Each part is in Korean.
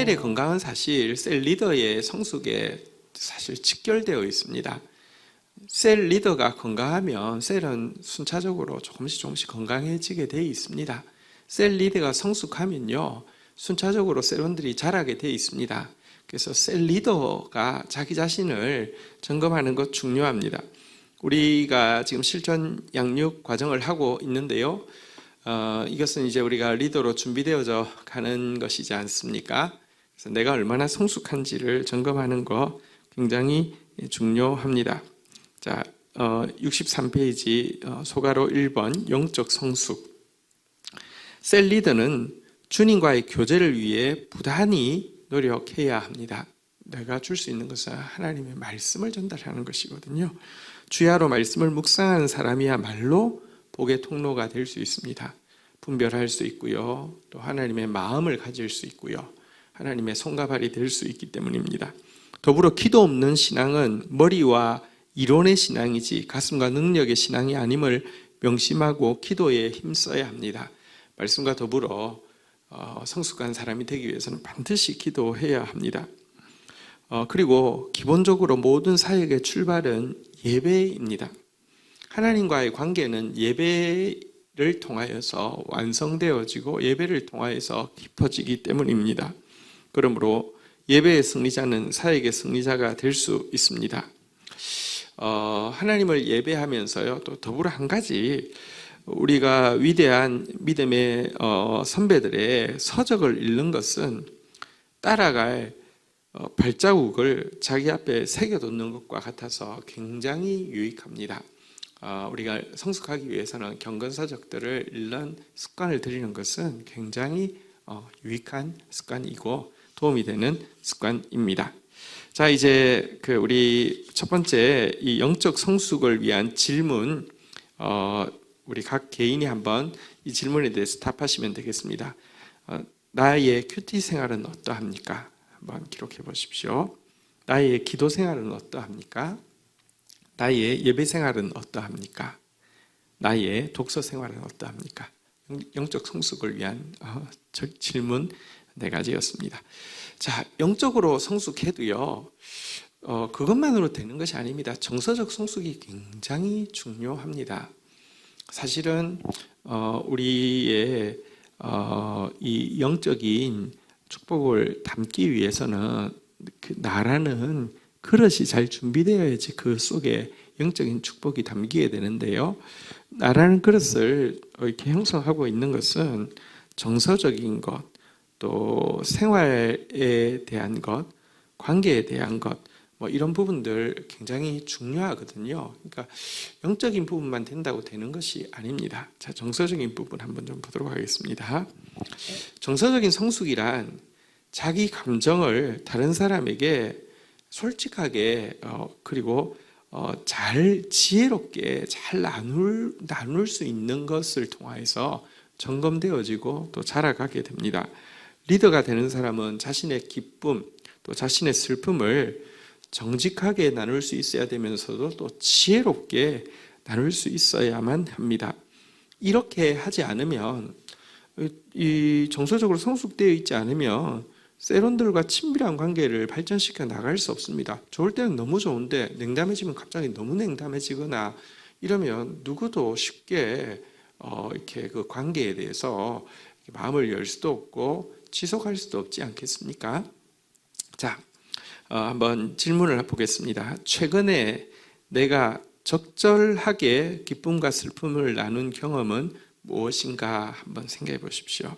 셀의 건강은 사실 셀 리더의 성숙에 사실 직결되어 있습니다. 셀 리더가 건강하면 셀은 순차적으로 조금씩 조금씩 건강해지게 되어 있습니다. 셀 리더가 성숙하면요, 순차적으로 셀원들이 자라게 되어 있습니다. 그래서 셀 리더가 자기 자신을 점검하는 것 중요합니다. 우리가 지금 실전 양육 과정을 하고 있는데요. 어, 이것은 이제 우리가 리더로 준비되어져 가는 것이지 않습니까? 내가 얼마나 성숙한지를 점검하는 거 굉장히 중요합니다. 자, 어, 63페이지 어, 소가로 1번 영적 성숙. 셀 리더는 주님과의 교제를 위해 부단히 노력해야 합니다. 내가 줄 수 있는 것은 하나님의 말씀을 전달하는 것이거든요. 주야로 말씀을 묵상하는 사람이야말로 복의 통로가 될 수 있습니다. 분별할 수 있고요. 또 하나님의 마음을 가질 수 있고요. 하나님의 손과 발이 될 수 있기 때문입니다. 더불어 기도 없는 신앙은 머리와 이론의 신앙이지 가슴과 능력의 신앙이 아님을 명심하고 기도에 힘써야 합니다. 말씀과 더불어 어, 성숙한 사람이 되기 위해서는 반드시 기도해야 합니다. 어, 그리고 기본적으로 모든 사역의 출발은 예배입니다. 하나님과의 관계는 예배를 통하여서 완성되어지고 예배를 통하여서 깊어지기 때문입니다. 그러므로 예배의 승리자는 사역의 승리자가 될 수 있습니다. 어, 하나님을 예배하면서요, 또 더불어 한 가지, 우리가 위대한 믿음의 어, 선배들의 서적을 읽는 것은 따라갈 어, 발자국을 자기 앞에 새겨놓는 것과 같아서 굉장히 유익합니다. 어, 우리가 성숙하기 위해서는 경건서적들을 읽는 습관을 들이는 것은 굉장히 어, 유익한 습관이고 도움이 되는 습관입니다. 자, 이제 그 우리 첫 번째 이 영적 성숙을 위한 질문, 어, 우리 각 개인이 한번 이 질문에 대해서 답하시면 되겠습니다. 어, 나의 큐티 생활은 어떠합니까? 한번 기록해 보십시오. 나의 기도 생활은 어떠합니까? 나의 예배 생활은 어떠합니까? 나의 독서 생활은 어떠합니까? 영적 성숙을 위한 어, 질문 네 가지였습니다. 자, 영적으로 성숙해도요, 어, 그것만으로 되는 것이 아닙니다. 정서적 성숙이 굉장히 중요합니다. 사실은 어, 우리의 어, 이 영적인 축복을 담기 위해서는 그 나라는 그릇이 잘 준비되어야지 그 속에 영적인 축복이 담기게 되는데요. 나라는 그릇을 이렇게 형성하고 있는 것은 정서적인 것, 또 생활에 대한 것, 관계에 대한 것, 뭐 이런 부분들 굉장히 중요하거든요. 그러니까 영적인 부분만 된다고 되는 것이 아닙니다. 자, 정서적인 부분 한번 좀 보도록 하겠습니다. 정서적인 성숙이란 자기 감정을 다른 사람에게 솔직하게 어, 그리고 어, 잘 지혜롭게 잘 나눌 나눌 수 있는 것을 통하여서 점검되어지고 또 자라가게 됩니다. 리더가 되는 사람은 자신의 기쁨 또 자신의 슬픔을 정직하게 나눌 수 있어야 되면서도 또 지혜롭게 나눌 수 있어야만 합니다. 이렇게 하지 않으면 이 정서적으로 성숙되어 있지 않으면 세론들과 친밀한 관계를 발전시켜 나갈 수 없습니다. 좋을 때는 너무 좋은데 냉담해지면 갑자기 너무 냉담해지거나 이러면 누구도 쉽게 어 이렇게 그 관계에 대해서 마음을 열 수도 없고 지속할 수도 없지 않겠습니까? 자, 어 한번 질문을 보겠습니다. 최근에 내가 적절하게 기쁨과 슬픔을 나눈 경험은 무엇인가 한번 생각해 보십시오.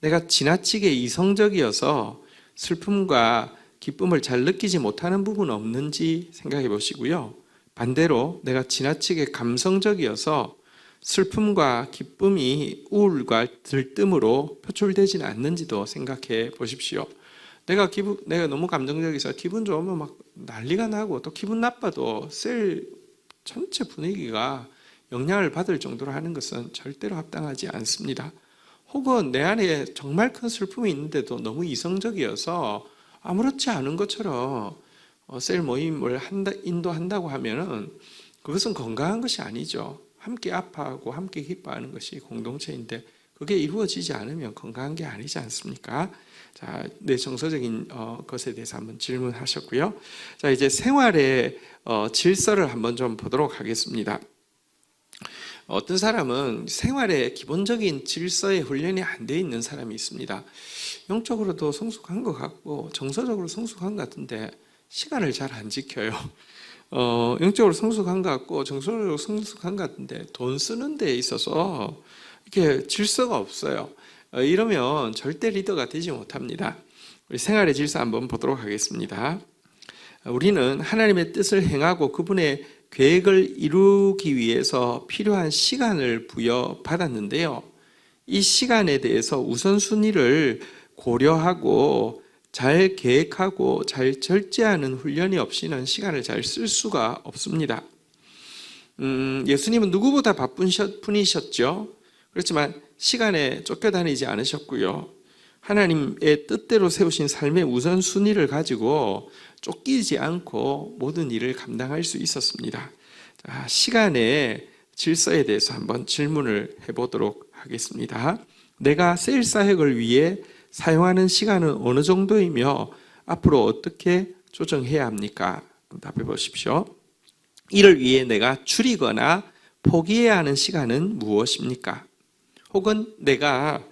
내가 지나치게 이성적이어서 슬픔과 기쁨을 잘 느끼지 못하는 부분 없는지 생각해 보시고요. 반대로 내가 지나치게 감성적이어서 슬픔과 기쁨이 우울과 들뜸으로 표출되지는 않는지도 생각해 보십시오. 내가 기분, 내가 너무 감정적이서 기분 좋으면 막 난리가 나고 또 기분 나빠도 셀 전체 분위기가 영향을 받을 정도로 하는 것은 절대로 합당하지 않습니다. 혹은 내 안에 정말 큰 슬픔이 있는데도 너무 이성적이어서 아무렇지 않은 것처럼 어, 셀 모임을 한다, 인도한다고 하면은 그것은 건강한 것이 아니죠. 함께 아파하고 함께 기뻐하는 것이 공동체인데 그게 이루어지지 않으면 건강한 게 아니지 않습니까? 자, 내 정서적인 어, 것에 대해서 한번 질문하셨고요. 자, 이제 생활의 어, 질서를 한번 좀 보도록 하겠습니다. 어떤 사람은 생활의 기본적인 질서의 훈련이 안 돼 있는 사람이 있습니다. 영적으로도 성숙한 것 같고 정서적으로 성숙한 것 같은데 시간을 잘 안 지켜요. 어, 영적으로 성숙한 것 같고 정서적으로 성숙한 것 같은데 돈 쓰는 데 있어서 이렇게 질서가 없어요. 어, 이러면 절대 리더가 되지 못합니다. 우리 생활의 질서 한번 보도록 하겠습니다. 우리는 하나님의 뜻을 행하고 그분의 계획을 이루기 위해서 필요한 시간을 부여받았는데요. 이 시간에 대해서 우선순위를 고려하고 잘 계획하고 잘 절제하는 훈련이 없이는 시간을 잘 쓸 수가 없습니다. 음, 예수님은 누구보다 바쁜 분이셨죠. 그렇지만 시간에 쫓겨다니지 않으셨고요. 하나님의 뜻대로 세우신 삶의 우선순위를 가지고 쫓기지 않고 모든 일을 감당할 수 있었습니다. 자, 시간의 질서에 대해서 한번 질문을 해보도록 하겠습니다. 내가 셀 사역을 위해 사용하는 시간은 어느 정도이며 앞으로 어떻게 조정해야 합니까? 답해 보십시오. 이를 위해 내가 줄이거나 포기해야 하는 시간은 무엇입니까? 혹은 내가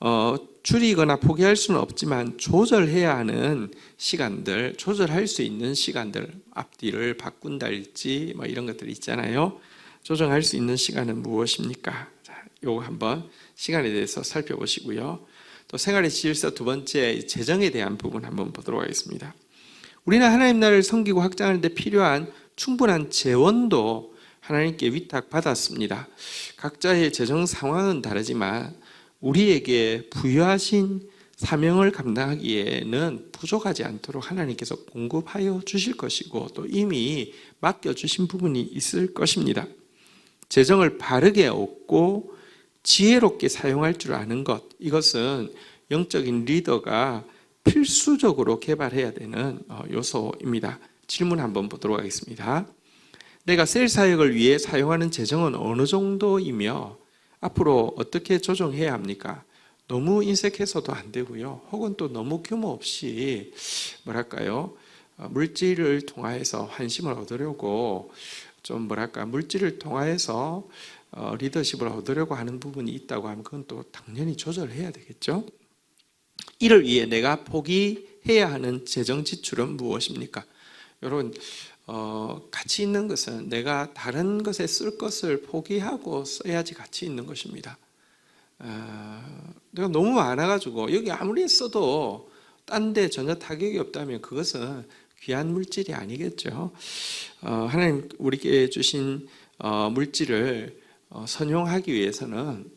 어, 줄이거나 포기할 수는 없지만 조절해야 하는 시간들, 조절할 수 있는 시간들, 앞뒤를 바꾼달지 뭐 이런 것들이 있잖아요. 조정할 수 있는 시간은 무엇입니까? 자, 요거 한번 시간에 대해서 살펴보시고요. 또 생활의 질서 두 번째 재정에 대한 부분 한번 보도록 하겠습니다. 우리는 하나님 나라를 섬기고 확장하는 데 필요한 충분한 재원도 하나님께 위탁받았습니다. 각자의 재정 상황은 다르지만 우리에게 부여하신 사명을 감당하기에는 부족하지 않도록 하나님께서 공급하여 주실 것이고 또 이미 맡겨 주신 부분이 있을 것입니다. 재정을 바르게 얻고 지혜롭게 사용할 줄 아는 것 이것은 영적인 리더가 필수적으로 개발해야 되는 어, 요소입니다. 질문 한번 보도록 하겠습니다. 내가 셀 사역을 위해 사용하는 재정은 어느 정도이며 앞으로 어떻게 조정해야 합니까? 너무 인색해서도 안 되고요. 혹은 또 너무 규모 없이 뭐랄까요? 어, 물질을 통하여서 환심을 얻으려고 좀 뭐랄까 물질을 통하여서 어, 리더십을 얻으려고 하는 부분이 있다고 하면 그건 또 당연히 조절해야 되겠죠. 이를 위해 내가 포기해야 하는 재정 지출은 무엇입니까? 여러분 어, 가치 있는 것은 내가 다른 것에 쓸 것을 포기하고 써야지 가치 있는 것입니다. 어, 내가 너무 많아가지고 여기 아무리 써도 딴 데 전혀 타격이 없다면 그것은 귀한 물질이 아니겠죠. 어, 하나님 우리에게 주신 어, 물질을 어, 선용하기 위해서는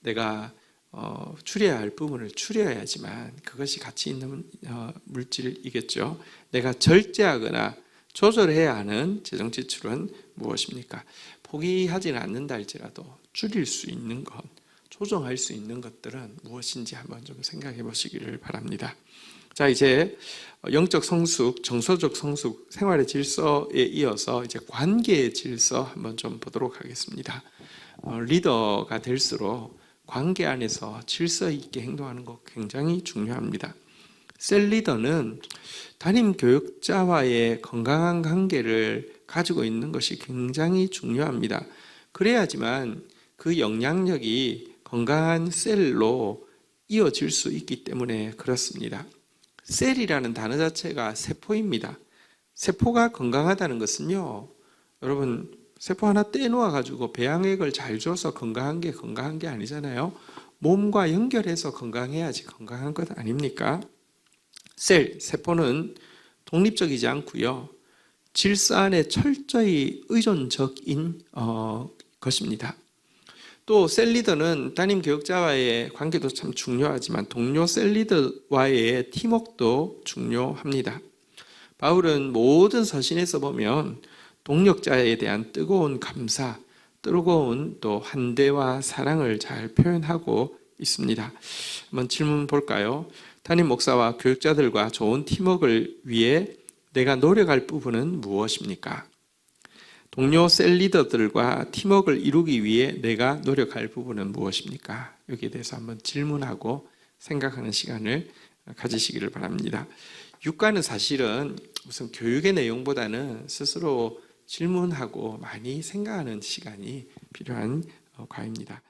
내가 어, 추려야 할 부분을 추려야지만 그것이 가치 있는 어, 물질이겠죠. 내가 절제하거나 조절해야 하는 재정 지출은 무엇입니까? 포기하지는 않는다 할지라도 줄일 수 있는 것, 조정할 수 있는 것들은 무엇인지 한번 좀 생각해 보시기를 바랍니다. 자, 이제 영적 성숙, 정서적 성숙, 생활의 질서에 이어서 이제 관계의 질서 한번 좀 보도록 하겠습니다. 어, 리더가 될수록 관계 안에서 질서 있게 행동하는 것 굉장히 중요합니다. 셀 리더는 담임 교육자와의 건강한 관계를 가지고 있는 것이 굉장히 중요합니다. 그래야지만 그 영향력이 건강한 셀로 이어질 수 있기 때문에 그렇습니다. 셀이라는 단어 자체가 세포입니다. 세포가 건강하다는 것은요, 여러분, 세포 하나 떼놓아 가지고 배양액을 잘 줘서 건강한 게 건강한 게 아니잖아요. 몸과 연결해서 건강해야지 건강한 것 아닙니까? 셀, 세포는 독립적이지 않고요. 질서 안에 철저히 의존적인 어, 것입니다. 또 셀리더는 담임 교육자와의 관계도 참 중요하지만 동료 셀리더와의 팀웍도 중요합니다. 바울은 모든 서신에서 보면 동력자에 대한 뜨거운 감사, 뜨거운 또 환대와 사랑을 잘 표현하고 있습니다. 한번 질문 볼까요? 담임 목사와 교육자들과 좋은 팀워크를 위해 내가 노력할 부분은 무엇입니까? 동료 셀 리더들과 팀워크를 이루기 위해 내가 노력할 부분은 무엇입니까? 여기에 대해서 한번 질문하고 생각하는 시간을 가지시기를 바랍니다. 육과는 사실은 우선 교육의 내용보다는 스스로 질문하고 많이 생각하는 시간이 필요한 어, 과입니다.